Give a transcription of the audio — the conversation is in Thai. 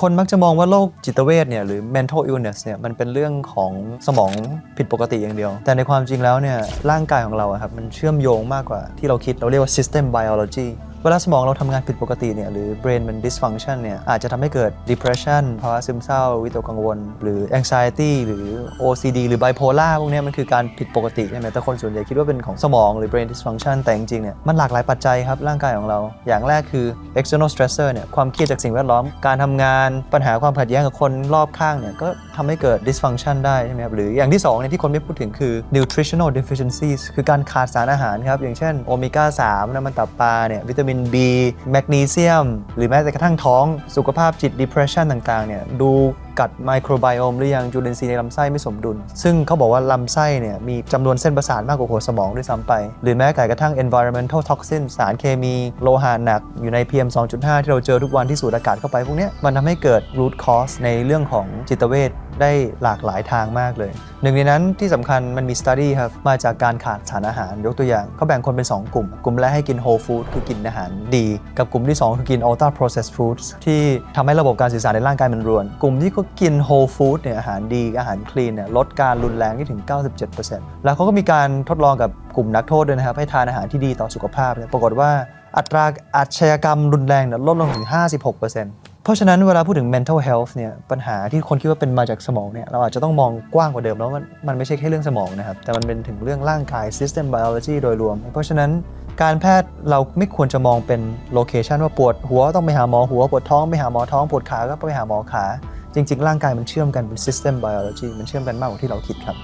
คนมักจะมองว่าโรคจิตเวชเนี่ยหรือ mental illness เนี่ยมันเป็นเรื่องของสมองผิดปกติอย่างเดียว แต่ในความจริงแล้วเนี่ยร่างกายของเราอะครับมันเชื่อมโยงมากกว่าที่เราคิดเราเรียกว่า system biology เวลาสมองเราทำงานผิดปกติเนี่ยหรือ brain มัน dysfunction เนี่ยอาจจะทำให้เกิด depression ภาวะซึมเศร้า วิตกกังวล หรือ anxiety หรือ OCD หรือ bipolar พวกนี้มันคือการผิดปกติใช่ไหมแต่คนส่วนใหญ่คิดว่าเป็นของสมองหรือ brain dysfunction แต่จริงๆเนี่ยมันหลากหลายปัจจัยครับร่างกายของเรา อย่างแรกคือ external stressor เนี่ยความเครียดจากสิ่งแวดล้อมการทำงานปัญหาความขัดแย้งกับคนรอบข้างเนี่ยก็ทำให้เกิด dysfunction ได้ใช่ไหมครับหรืออย่างที่สองเนี่ยที่คนไม่พูดถึงคือ nutritional deficiencies คือการขาดสารอาหารครับอย่างเช่นโอเมก้า3น้ำมันตับปลาเนี่ยวิตามิน B แมกนีเซียม หรือแม้แต่กระทั่งท้องสุขภาพจิต depression ต่างๆเนี่ยดู กัดไมโครไบโอมหรือยังจุลินทรีย์ในลำไส้ไม่สมดุล ซึ่งเขาบอกว่าลำไส้เนี่ยมีจำนวนเส้นประสาทมากกว่าหัวสมองด้วยซ้ำไป หรือแม้แต่กระทั่ง environmental toxin สารเคมี โลหะหนักอยู่ใน PM 2.5 ที่เราเจอทุกวันที่สูดอากาศเข้าไปพวกนี้มันทำให้เกิด root cause ในเรื่องของจิตเวชได้หลากหลายทางมากเลย หนึ่งในนั้นที่สำคัญมันมี study ครับ มาจากการขาดสารอาหาร ยกตัวอย่างเขาแบ่งคนเป็น 2 กลุ่ม กลุ่มแรกให้กิน whole food คือกินอาหารดี กับกลุ่มที่ 2 คือกิน ultra processed foods ที่ทำให้ระบบการสื่อสารในร่างกายมันรวน กลุ่มที่ากิน whole food เนี่ยอาหารดีอาหารคลีนเนี่ยลดการรุนแรงที่ถึง 97%แล้วเขาก็มีการทดลองกับกลุ่มนักโทษด้วยนะครับ ให้ทานอาหารที่ดีต่อสุขภาพเนี่ยปรากฏว่าอัตราอาชญากรรมรุนแรงเนี่ยลดลงถึง 56%เพราะฉะนั้นเวลาพูดถึง mental health เนี่ยปัญหาที่คนคิดว่าเป็นมาจากสมองเนี่ยเราอาจจะต้องมองกว้างกว่าเดิมแล้วมันมันไม่ใช่แค่เรื่องสมองนะครับ แต่มันเป็นถึงเรื่องร่างกาย system biology โดยรวม เพราะฉะนั้นการแพทย์เราไม่ควรจะมองเป็น location ว่าปวดหัวต้องไปหาหมอหัวปวดท้องไปหาหมอท้องปวดขาก็ไปหาหมอขา จริง ๆ ร่างกายมันเชื่อมกันเป็น system biology มันเชื่อมกันมากกว่าที่เราคิดครับ